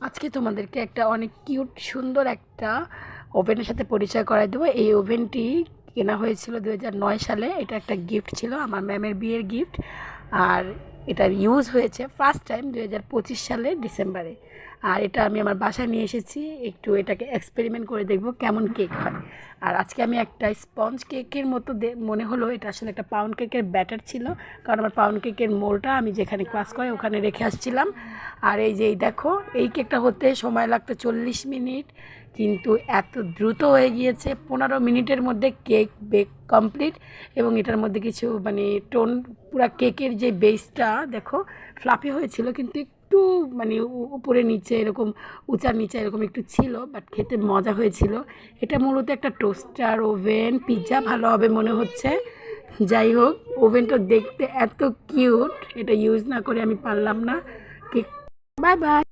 আজকে তোমাদেরকে একটা অনেক কিউট, সুন্দর একটা ওভেনের সাথে পরিচয় করাই দেবো। এই ওভেনটি কেনা হয়েছিল দু সালে। এটা একটা গিফট ছিল, আমার ম্যামের বিয়ের গিফট। আর এটার ইউজ হয়েছে ফার্স্ট টাইম দু হাজার পঁচিশ সালে ডিসেম্বরে। আর এটা আমি আমার বাসায় নিয়ে এসেছি, একটু এটাকে এক্সপেরিমেন্ট করে দেখব কেমন কেক হয়। আর আজকে আমি একটা স্পঞ্জ কেকের মতো মনে হলো, এটা আসলে একটা পাউন্ড কেকের ব্যাটার ছিল। কারণ আমার পাউন্ড কেকের মোলটা আমি যেখানে ক্লাস করে ওখানে রেখে আসছিলাম। আর এই যে এই দেখো, এই কেকটা হতে সময় লাগতো চল্লিশ মিনিট, কিন্তু এত দ্রুত হয়ে গিয়েছে। পনেরো মিনিটের মধ্যে কেক বেক কমপ্লিট এবং এটার মধ্যে কিছু মানে টোন, পুরা কেকের যে বেসটা দেখো, ফ্লাফি হয়েছিল, কিন্তু একটু মানে উপরে নিচে এরকম উঁচার নিচে এরকম একটু ছিল, বাট খেতে মজা হয়েছিল। এটা মূলত একটা টোস্টার, ওভেন, পিৎজা ভালো হবে মনে হচ্ছে। যাই হোক, ওভেনটা দেখতে এত কিউট, এটা ইউজ না করে আমি পারলাম না। Cake Bye bye.